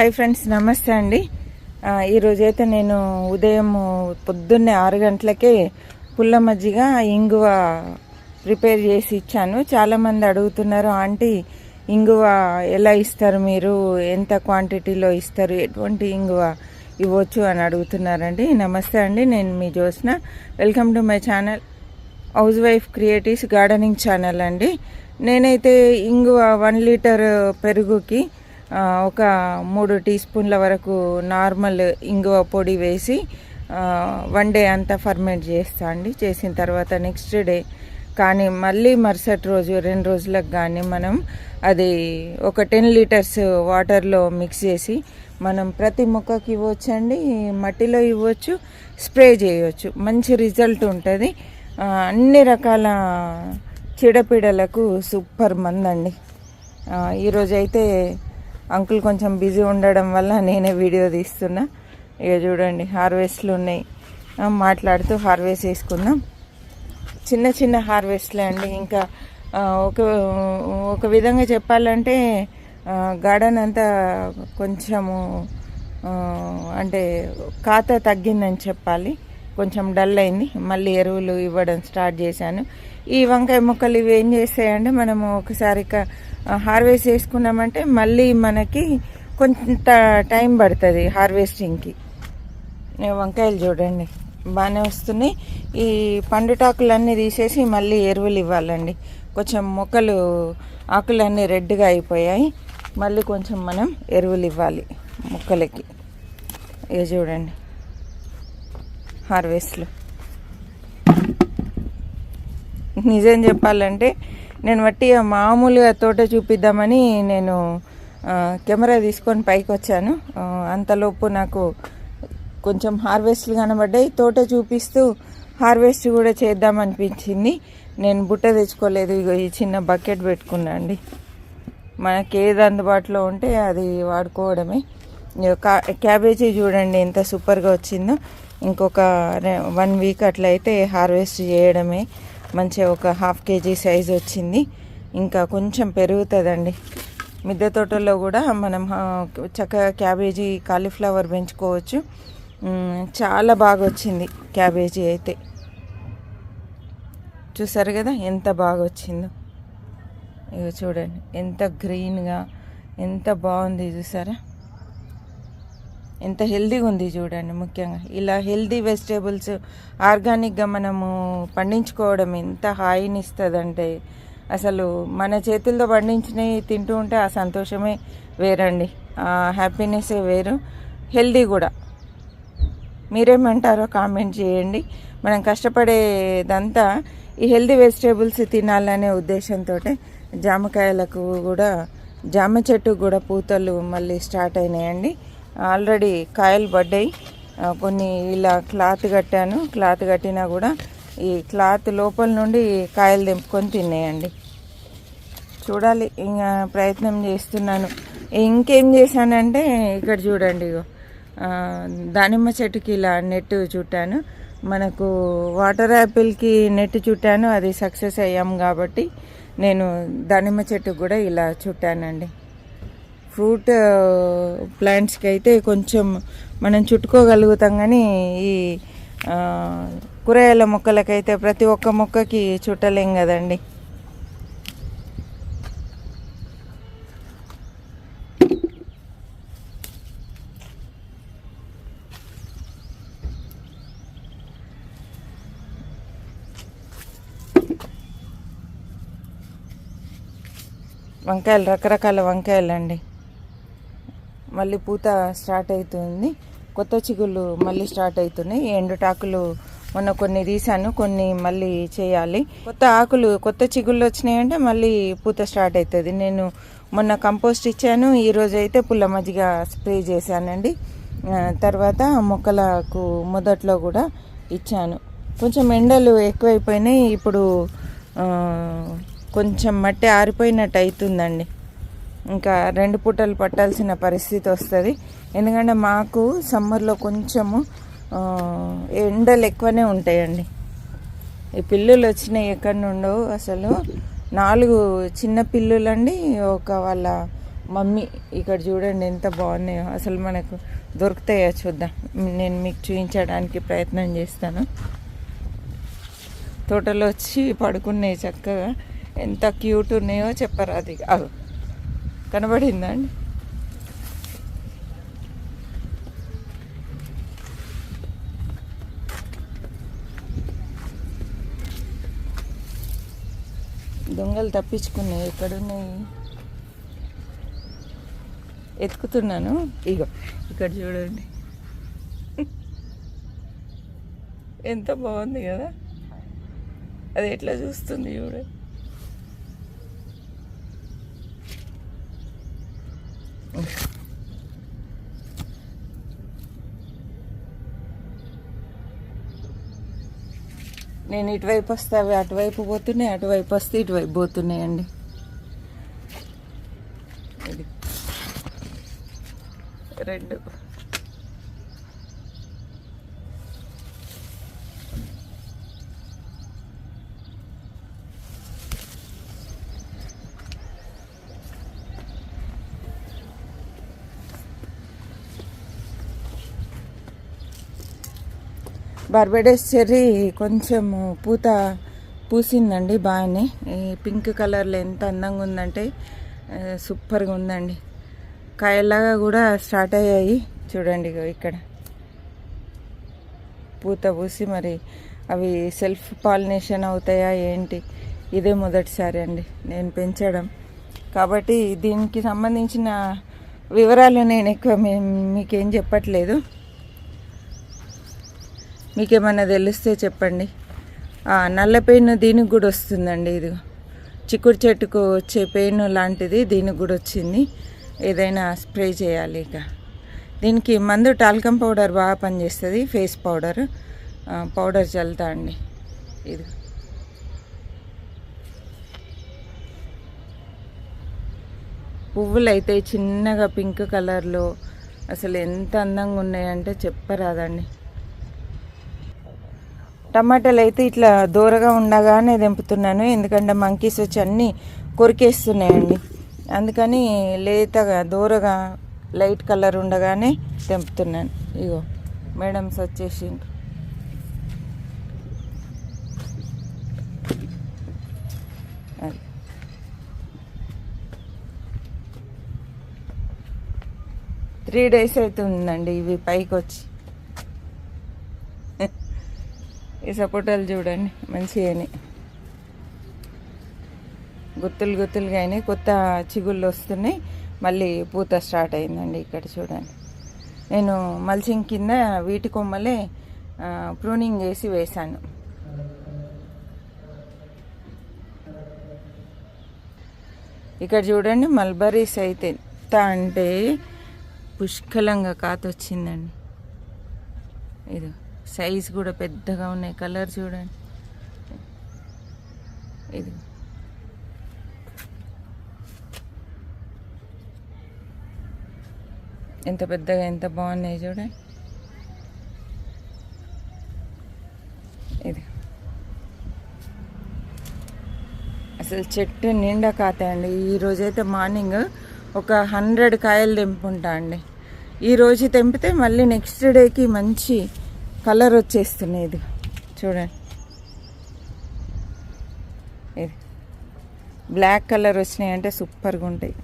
Hi friends నమస్తే అండి. ఈరోజు ఈరోజైతే నేను ఉదయం పొద్దున్నే ఆరు గంటలకే పుల్ల మజ్జిగ ఇంగువ ప్రిపేర్ చేసి ఇచ్చాను. చాలామంది అడుగుతున్నారు ఆంటీ ఇంగువ ఎలా ఇస్తారు మీరు? ఎంత క్వాంటిటీలో ఇస్తారు? ఎటువంటి ఇంగువ ఇవ్వచ్చు? అని అడుగుతున్నారండి. నమస్తే అండి నేను మీ Jyotsna. Welcome to my channel housewife creatives gardening channel అండి. నేనైతే ఇంగువ వన్ లీటర్ పెరుగుకి ఒక మూడు టీ స్పూన్ల వరకు నార్మల్ ఇంగువ పొడి వేసి వన్ డే అంతా ఫర్మెంట్ చేస్తా అండి. చేసిన తర్వాత నెక్స్ట్ డే కానీ మళ్ళీ మరుసటి రోజు రెండు రోజులకు కానీ మనం అది ఒక టెన్ లీటర్స్ వాటర్లో మిక్స్ చేసి మనం ప్రతి మొక్కకి ఇవ్వచ్చండి. మట్టిలో ఇవ్వచ్చు స్ప్రే చేయవచ్చు మంచి రిజల్ట్ ఉంటుంది. అన్ని రకాల చీడపీడలకు సూపర్ మందండి. ఈరోజైతే అంకుల్ కొంచెం బిజీ ఉండడం వల్ల నేనే వీడియో తీస్తున్నా. ఇక చూడండి హార్వెస్ట్లు ఉన్నాయి. మాట్లాడుతూ హార్వెస్ట్ చేసుకుందాం. చిన్న చిన్న హార్వెస్ట్లే అండి. ఇంకా ఒక ఒక విధంగా చెప్పాలంటే గార్డెన్ అంతా కొంచెము అంటే ఖాత తగ్గిందని చెప్పాలి. కొంచెం డల్ అయింది. మళ్ళీ ఎరువులు ఇవ్వడం స్టార్ట్ చేశాను. ఈ వంకాయ మొక్కలు ఇవి ఏం చేస్తాయంటే మనము ఒకసారి హార్వెస్ట్ చేసుకున్నామంటే మళ్ళీ మనకి కొంత టైం పడుతుంది హార్వెస్టింగ్కి వంకాయలు చూడండి. బాగానే వస్తున్నాయి. ఈ పండుటాకులన్నీ తీసేసి మళ్ళీ ఎరువులు ఇవ్వాలండి. కొంచెం మొక్కలు ఆకులన్నీ రెడ్గా అయిపోయాయి. మళ్ళీ కొంచెం మనం ఎరువులు ఇవ్వాలి మొక్కలకి. ఇక చూడండి. హార్వెస్ట్లు. నిజం చెప్పాలంటే నేను వట్టిగా మామూలుగా తోట చూపిద్దామని నేను కెమెరా తీసుకొని పైకి వచ్చాను. అంతలోపు నాకు కొంచెం హార్వెస్ట్లు కనబడ్డాయి. తోట చూపిస్తూ హార్వెస్ట్ కూడా చేద్దామనిపించింది నేను బుట్ట తెచ్చుకోలేదు ఇగో ఈ చిన్న బకెట్ పెట్టుకున్నా అండి. మనకి ఏది అందుబాటులో ఉంటే అది వాడుకోవడమే. క్యాబేజీ చూడండి ఎంత సూపర్గా వచ్చిందో. ఇంకొక రె- వన్ వీక్ అట్లయితే హార్వెస్ట్ చేయడమే. మంచిగా ఒక హాఫ్ కేజీ సైజ్ వచ్చింది. ఇంకా కొంచెం పెరుగుతుందండి. మిద్దె తోటలో కూడా మనం చక్కగా క్యాబేజీ కాలీఫ్లవర్ పెంచుకోవచ్చు. చాలా బాగా వచ్చింది క్యాబేజీ అయితే. చూసారు కదా ఎంత బాగా వచ్చిందో. ఇక చూడండి ఎంత గ్రీన్గా ఎంత బాగుంది చూసారా? ఎంత హెల్దీగా ఉంది చూడండి ముఖ్యంగా. ఇలా హెల్దీ వెజిటేబుల్స్ ఆర్గానిక్గా మనము పండించుకోవడం ఎంత హాయిని ఇస్తుందంటే అసలు మన చేతులతో పండించినవి తింటూ ఉంటే ఆ సంతోషమే వేరండి. హ్యాపీనెస్సే వేరు. హెల్దీ కూడా. మీరేమంటారో కామెంట్ చేయండి. మనం కష్టపడేదంతా ఈ హెల్దీ వెజిటేబుల్స్ తినాలనే ఉద్దేశంతో జామకాయలకు కూడా జామ చెట్టు కూడా పూతలు మళ్ళీ స్టార్ట్ అయినాయండి. ఆల్రెడీ కాయలు పడ్డాయి. కొన్ని ఇలా క్లాత్ కట్టాను. క్లాత్ కట్టినా కూడా ఈ క్లాత్ లోపల నుండి కాయలు తెంపుకొని తినేయండి చూడాలి ఇంకా ప్రయత్నం చేస్తున్నాను. ఇంకేం చేశానంటే ఇక్కడ చూడండి ఇగో. దానిమ్మ చెట్టుకి ఇలా నెట్ చుట్టాను. మనకు వాటర్ యాపిల్కి నెట్ చుట్టాను. అది సక్సెస్ అయ్యాం కాబట్టి నేను దానిమ్మ చెట్టుకు కూడా ఇలా చుట్టానండి. ఫ్రూట్ ప్లాంట్స్కి అయితే కొంచెం మనం చుట్టుకోగలుగుతాం కానీ ఈ కూరగాయల మొక్కలకైతే ప్రతి ఒక్క మొక్కకి చుట్టలేం కదండి. వంకాయలు రకరకాల వంకాయలు అండి మళ్ళీ పూత స్టార్ట్ అవుతుంది. కొత్త చిగుళ్ళు మళ్ళీ స్టార్ట్ అవుతున్నాయి. ఎండుటాకులు మొన్న కొన్ని తీసాను కొన్ని మళ్ళీ చేయాలి. కొత్త ఆకులు కొత్త చిగుళ్ళు వచ్చినాయంటే మళ్ళీ పూత స్టార్ట్ అవుతుంది. నేను మొన్న కంపోస్ట్ ఇచ్చాను. ఈరోజు అయితే పుల్ల మజ్జిగ స్ప్రే చేశానండి. తర్వాత మొక్కలకు మొదట్లో కూడా ఇచ్చాను. కొంచెం ఎండలు ఎక్కువైపోయినాయి. ఇప్పుడు కొంచెం మట్టి ఆరిపోయినట్టు అవుతుందండి. ఇంకా రెండు పూటలు పట్టాల్సిన పరిస్థితి వస్తుంది. ఎందుకంటే మాకు సమ్మర్లో కొంచెము ఎండలు ఎక్కువనే ఉంటాయండి. ఈ పిల్లులు వచ్చినాయి ఎక్కడి నుండో అసలు. నాలుగు చిన్న పిల్లులండి ఒక వాళ్ళ మమ్మీ. ఇక్కడ చూడండి ఎంత బాగున్నాయో. అసలు మనకు దొరుకుతాయో చూద్దాం. నేను మీకు చూపించడానికి ప్రయత్నం చేస్తాను. తోటలో వచ్చి పడుకున్నాయి చక్కగా. ఎంత క్యూట్ ఉన్నాయో చెప్పరు అది కనబడిందా అండి దొంగలు తప్పించుకున్నాయి ఎక్కడున్నాయి? ఎత్తుకుతున్నాను. ఇగో ఇక్కడ చూడండి. ఎంత బాగుంది కదా. అది ఎట్లా చూస్తుంది చూడండి నేను ఇటువైపు వస్తే అవి అటువైపు పోతున్నాయి అటువైపు వస్తే ఇటువైపు పోతున్నాయండి. రెండు. బర్బడేస్ చెర్రీ కొంచెము పూత పూసిందండి బాగానే. ఈ పింక్ కలర్లో ఎంత అందంగా ఉందంటే సూపర్గా ఉందండి. కాయలాగా కూడా స్టార్ట్ అయ్యాయి. చూడండి ఇగో ఇక్కడ. పూత పూసి మరి అవి సెల్ఫ్ పాలినేషన్ అవుతాయా ఏంటి? ఇదే మొదటిసారి అండి నేను పెంచడం. కాబట్టి దీనికి సంబంధించిన వివరాలు నేను ఎక్కువ మీ- మీకేం చెప్పట్లేదు. మీకేమన్నా తెలిస్తే చెప్పండి. నల్ల పెయిన్ దీనికి కూడా వస్తుందండి ఇది. చిక్కుడు చెట్టుకు వచ్చే పెయిన్ లాంటిది దీనికి కూడా వచ్చింది. ఏదైనా స్ప్రే చేయాలి ఇక. దీనికి మందు టాల్కమ్ పౌడర్ బాగా పనిచేస్తుంది ఫేస్ పౌడర్. పౌడర్ చల్లుతా అండి. ఇది. పువ్వులు అయితే చిన్నగా పింక్ కలర్లో అసలు ఎంత అందంగా ఉన్నాయంటే చెప్పరాదండి. టమాటాలు అయితే ఇట్లా దూరగా ఉండగానే తెంపుతున్నాను. ఎందుకంటే మంకీస్ వచ్చి అన్నీ కొరికేస్తున్నాయండి. అందుకని లేతగా దూరగా లైట్ కలర్ ఉండగానే తెంపుతున్నాను. ఇగో మేడమ్స్ వచ్చేసిండ్రు త్రీ డేస్ అవుతుందండి ఇవి పైకి వచ్చి ఈ సపోటాలు చూడండి మంచిగాని గుత్తులు గుత్తులుగా అయినాయి కొత్త చిగుళ్ళు వస్తున్నాయి. మళ్ళీ పూత స్టార్ట్ అయిందండి ఇక్కడ చూడండి. నేను మల్చింగ్ కింద వీటి కొమ్మలే ప్రూనింగ్ చేసి వేశాను. ఇక్కడ చూడండి మల్బరీస్ అయితే ఎంత అంటే పుష్కలంగా కాతొచ్చిందండి. ఇది. సైజ్ కూడా పెద్దగా ఉన్నాయి. కలర్ చూడండి. ఇది. ఎంత పెద్దగా ఎంత బాగున్నాయి చూడండి. ఇది. అసలు చెట్టు నిండా కాతాయండి అండి. ఈరోజైతే మార్నింగ్ ఒక హండ్రెడ్ కాయలు తెంపుకుంటా అండి. ఈరోజు తెంపితే మళ్ళీ నెక్స్ట్ డేకి మంచి కలర్ వచ్చేస్తున్నాయి ఇది చూడండి. ఇది. బ్లాక్ కలర్ వచ్చినాయి అంటే సూపర్గా ఉంటాయి.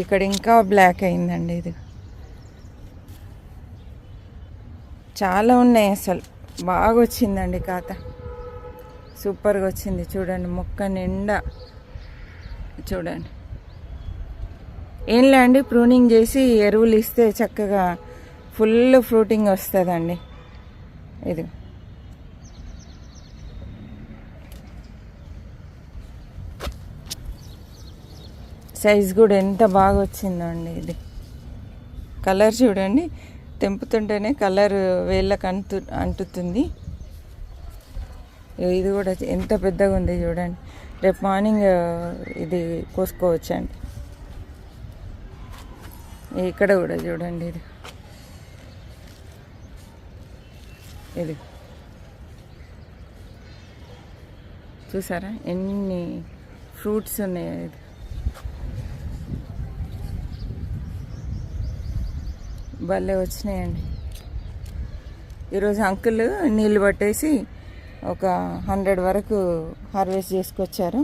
ఇక్కడ ఇంకా బ్లాక్ అయిందండి ఇది. చాలా ఉన్నాయి అసలు. బాగా వచ్చిందండి కాత సూపర్గా వచ్చింది. చూడండి మొక్క నిండా. చూడండి. ఏం లేండి ప్రూనింగ్ చేసి ఎరువులు ఇస్తే చక్కగా ఫుల్ ఫ్రూటింగ్ వస్తుందండి. ఇది. సైజ్ కూడా ఎంత బాగా వచ్చిందో అండి ఇది. కలర్ చూడండి. తెంపుతుంటేనే కలర్ వేళ్ళకు అంటు అంటుతుంది. ఇది కూడా ఎంత పెద్దగా ఉంది చూడండి. రేపు మార్నింగ్ ఇది కోసుకోవచ్చండి. ఇక్కడ కూడా చూడండి ఇది. ఇది. చూసారా? ఎన్ని ఫ్రూట్స్ ఉన్నాయి భలే వచ్చినాయండి. ఈరోజు అంకుల్ నీళ్ళు పట్టేసి ఒక హండ్రెడ్ వరకు హార్వెస్ట్ చేసుకొచ్చారు.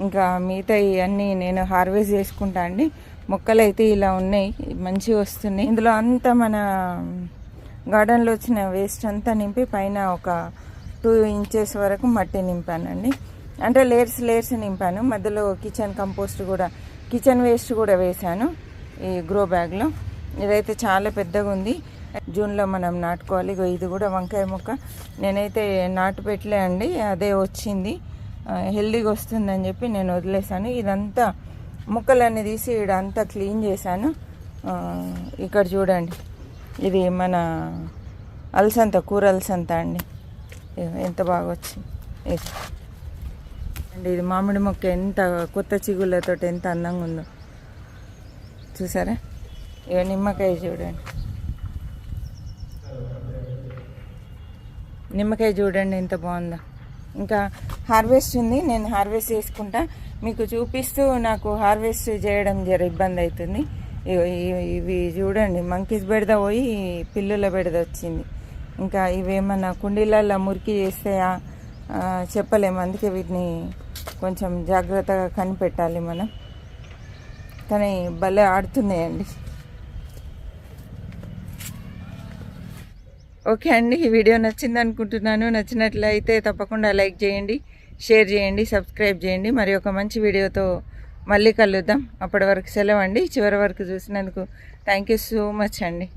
ఇంకా మిగతా ఇవన్నీ నేను హార్వెస్ట్ చేసుకుంటా అండి. మొక్కలు అయితే ఇలా ఉన్నాయి మంచిగా వస్తున్నాయి. ఇందులో అంతా మన గార్డెన్లో వచ్చిన వేస్ట్ అంతా నింపి పైన ఒక టూ ఇంచెస్ వరకు మట్టి నింపానండి. అంటే లేయర్స్ లేయర్స్ నింపాను. మధ్యలో కిచెన్ కంపోస్ట్ కూడా కిచెన్ వేస్ట్ కూడా వేశాను ఈ గ్రో బ్యాగ్లో. ఇదైతే చాలా పెద్దగా ఉంది. జూన్లో మనం నాటుకోవాలి. ఇగో ఇది కూడా వంకాయ మొక్క. నేనైతే నాటు పెట్టలే అండి. అదే వచ్చింది. హెల్దీగా వస్తుందని చెప్పి నేను వదిలేసాను ఇదంతా ముక్కలన్నీ తీసి ఇడంతా క్లీన్ చేశాను. ఇక్కడ చూడండి. ఇది మన అలసంత కూర అలసంత అండి. ఎంత బాగా వచ్చింది అండి ఇది మామిడి మొక్క ఎంత కొత్త చిగుళ్ళతో ఎంత అందంగా ఉందో. చూసారా? ఇక నిమ్మకాయ చూడండి. నిమ్మకాయ చూడండి ఎంత బాగుందో. ఇంకా హార్వెస్ట్ ఉంది నేను హార్వెస్ట్ చేసుకుంటా. మీకు చూపిస్తూ నాకు హార్వెస్ట్ చేయడం జర ఇబ్బంది అవుతుంది ఇవి- చూడండి మంకీస్ బెడద పోయి పిల్లుల బెడద వచ్చింది. ఇంకా ఇవేమన్నా కుండీలలో మురికి చేస్తాయా చెప్పలేము. అందుకే వీటిని కొంచెం జాగ్రత్తగా కనిపెట్టాలి మనం. కానీ భలే ఆడుతున్నాయండి. ఓకే అండి ఈ వీడియో నచ్చింది అనుకుంటున్నాను. నచ్చినట్లయితే తప్పకుండా లైక్ చేయండి షేర్ చేయండి సబ్స్క్రైబ్ చేయండి. మరి ఒక మంచి వీడియోతో మళ్ళీ కలుద్దాం. అప్పటి వరకు సెలవు అండి. చివరి వరకు చూసినందుకు థ్యాంక్ యూ సో మచ్ అండి.